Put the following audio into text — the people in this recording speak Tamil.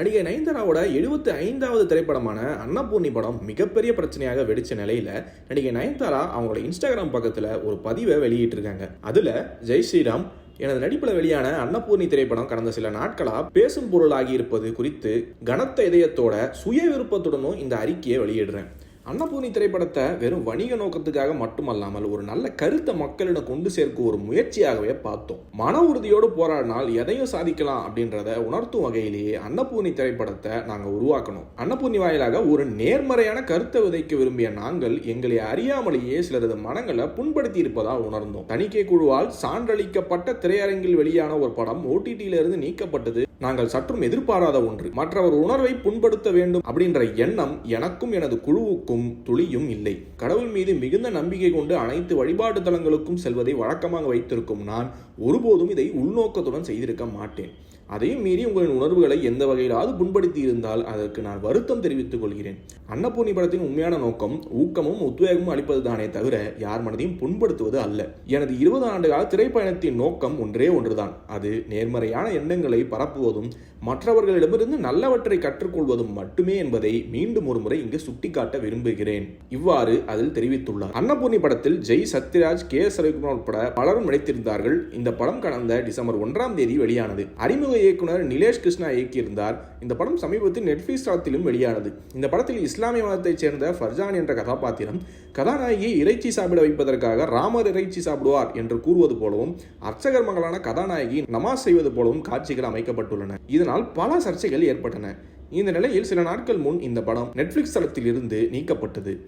நடிகை நயன்தாராவோட எழுபத்தி ஐந்தாவது திரைப்படமான அன்னபூர்ணி படம் மிகப்பெரிய பிரச்சனையாக வெடிச்ச நிலையில நடிகை நயன்தாரா அவங்களோட இன்ஸ்டாகிராம் பக்கத்துல ஒரு பதிவை வெளியிட்டிருக்காங்க. அதுல ஜெய் ஸ்ரீராம் எனது நடிப்பில் வெளியான அன்னபூர்ணி திரைப்படம் கடந்த சில நாட்களாக பேசும் பொருளாகி இருப்பது குறித்து கனத்த இதயத்தோட சுய விருப்பத்துடனும் இந்த அறிக்கையை வெளியிடுறேன். அன்னபூர்ணி திரைப்படத்தை வெறும் வணிக நோக்கத்துக்காக மட்டுமல்லாமல் ஒரு நல்ல கருத்தை மக்களிடம் கொண்டு சேர்க்கும் ஒரு முயற்சியாகவே பார்த்தோம். மன உறுதியோடு போராடினால் எதையும் சாதிக்கலாம் அப்படின்றத உணர்த்தும் வகையிலேயே அன்னபூர்ணி திரைப்படத்தை நாங்கள் உருவாக்கணும். அன்னபூர்ணி வாயிலாக ஒரு நேர்மறையான கருத்தை விதைக்க விரும்பிய நாங்கள் எங்களை அறியாமலேயே சிலரது மனங்களை புண்படுத்தி இருப்பதாக உணர்ந்தோம். தணிக்கை குழுவால் சான்றளிக்கப்பட்ட திரையரங்கில் வெளியான ஒரு படம் ஓடிடியிலிருந்து நீக்கப்பட்டது. நாங்கள் சற்றும் எதிர்பாராத ஒன்று. மற்றவர் உணர்வை புண்படுத்த வேண்டும் அப்படின்ற எண்ணம் எனக்கும் எனது குழுவுக்கும் துளியும் இல்லை. கடவுள் மீது மிகுந்த நம்பிக்கை கொண்டு அனைத்து வழிபாட்டு தலங்களுக்கும் செல்வதை வழக்கமாக வைத்திருக்கும் நான் ஒருபோதும் இதை உள்நோக்கத்துடன் செய்திருக்க மாட்டேன். அதையும் மீறி உங்களின் உணர்வுகளை எந்த வகையிலாவது புண்படுத்தி இருந்தால் அதற்கு நான் வருத்தம் தெரிவித்துக் கொள்கிறேன். அன்னபூர்ணி படத்தின் உண்மையான நோக்கம் ஊக்கமும் உத்வேகமும் அளிப்பதுதானே தவிர யார் மனதையும் புண்படுத்துவது அல்ல. எனது இருபது ஆண்டுகால திரைப்பயணத்தின் நோக்கம் ஒன்றே ஒன்றுதான். அது நேர்மறையான எண்ணங்களை பரப்புவதும் மற்றவர்களிடமிருந்து நல்லவற்றை கற்றுக்கொள்வதும் மட்டுமே என்பதை மீண்டும் ஒரு முறை இங்கு சுட்டிக்காட்ட விரும்புகிறேன். இவ்வாறு அதில் தெரிவித்துள்ளார். அன்னபூர்ணி படத்தில் ஜெய் சத்யராஜ் கே எஸ் ரவிக்குமார் உட்பட பலரும் நடித்திருந்தார்கள். இந்த படம் கடந்த டிசம்பர் ஒன்றாம் தேதி வெளியானது. அறிமுக இயக்குனர் நிலேஷ் கிருஷ்ணா இயக்கியிருந்தார். இந்த படம் சமீபத்தில் நெட்ஃபிளிக்ஸ் தளத்திலும் வெளியானது. இந்த படத்தில் இஸ்லாமிய மதத்தைச் சேர்ந்த ஃபர்ஜான் என்ற கதாபாத்திரம் கதாநாயகியை இறைச்சி சாப்பிட வைப்பதற்காக ராமர் இறைச்சி சாப்பிடுவார் என்று கூறுவது போலவும் அர்ச்சகர் மகளான கதாநாயகி நமாஸ் செய்வது போலவும் காட்சிகள் அமைக்கப்பட்டுள்ளன. இதனால் பல சர்ச்சைகள் ஏற்பட்டன. இந்த நிலையில் சில நாட்கள் முன் இந்த படம் நெட்ஃபிளிக்ஸ் தளத்தில் இருந்து நீக்கப்பட்டது.